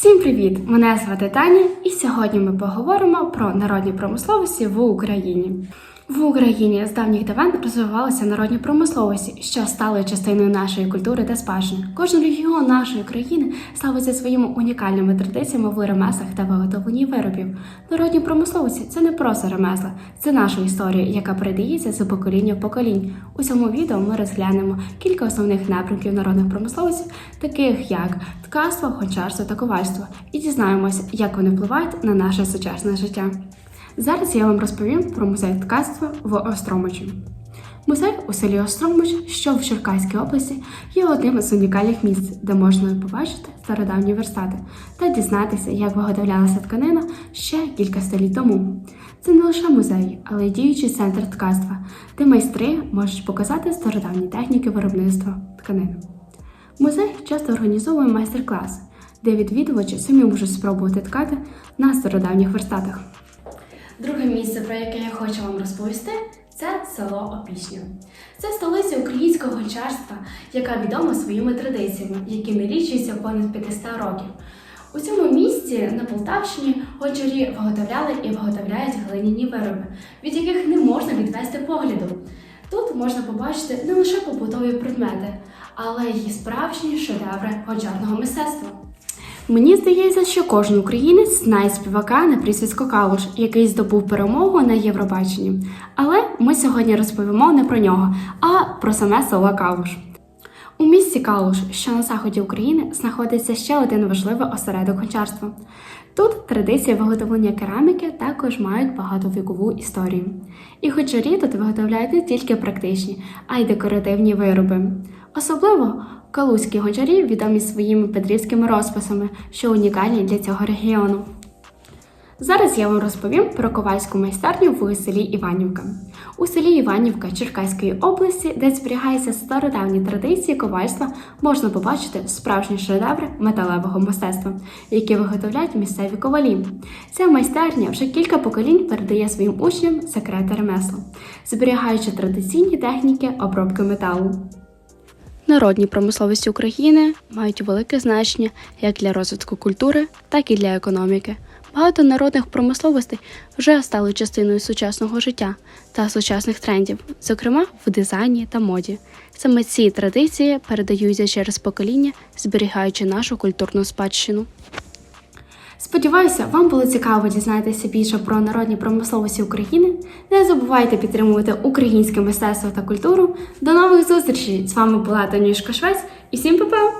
Всім привіт! Мене звати Таня, і сьогодні ми поговоримо про народні промисловості в Україні. В Україні з давніх давен розвивалися народні промисловості, що стали частиною нашої культури та спадщини. Кожен регіон нашої країни славиться своїми унікальними традиціями в ремеслах та виготовленні виробів. Народні промисловості це не просто ремесла, це наша історія, яка передається з покоління в поколінь. У цьому відео ми розглянемо кілька основних напрямків народних промисловостей, таких як ткацтво, гончарство та ковальство, і дізнаємося, як вони впливають на наше сучасне життя. Зараз я вам розповім про музей ткацтва в Остромичі. Музей у селі Остромич, що в Черкаській області, є одним з унікальних місць, де можна побачити стародавні верстати та дізнатися, як виготовлялася тканина ще кілька століть тому. Це не лише музей, але й діючий центр ткацтва, де майстри можуть показати стародавні техніки виробництва тканини. Музей часто організовує майстер-класи, де відвідувачі самі можуть спробувати ткати на стародавніх верстатах. Друге місце, про яке я хочу вам розповісти, це село Опішня. Це столиця українського гончарства, яка відома своїми традиціями, які налічуються понад 500 років. У цьому місті на Полтавщині гончарі виготовляли і виготовляють глиняні вироби, від яких не можна відвести погляду. Тут можна побачити не лише побутові предмети, але й справжні шедеври гончарного мистецтва. Мені здається, що кожен українець знає співака на прізвисько Калуш, який здобув перемогу на Євробаченні. Але ми сьогодні розповімо не про нього, а про саме село Калуш. У місті Калуш, що на заході України, знаходиться ще один важливий осередок гончарства. Тут традиції виготовлення кераміки також мають багатовікову історію. І хочарі тут виготовляють не тільки практичні, а й декоративні вироби. Особливо калузькі гончарі відомі своїми петрівськими розписами, що унікальні для цього регіону. Зараз я вам розповім про ковальську майстерню в селі Іванівка. У селі Іванівка Черкаської області, де зберігаються стародавні традиції ковальства, можна побачити справжні шедеври металевого мистецтва, які виготовляють місцеві ковалі. Ця майстерня вже кілька поколінь передає своїм учням секрети ремесла, зберігаючи традиційні техніки обробки металу. Народні промисловості України мають велике значення як для розвитку культури, так і для економіки. Багато народних промисловостей вже стали частиною сучасного життя та сучасних трендів, зокрема в дизайні та моді. Саме ці традиції передаються через покоління, зберігаючи нашу культурну спадщину. Сподіваюся, вам було цікаво дізнатися більше про народні промисловості України. Не забувайте підтримувати українське мистецтво та культуру. До нових зустрічей! З вами була Танюшка Швець і всім па-па!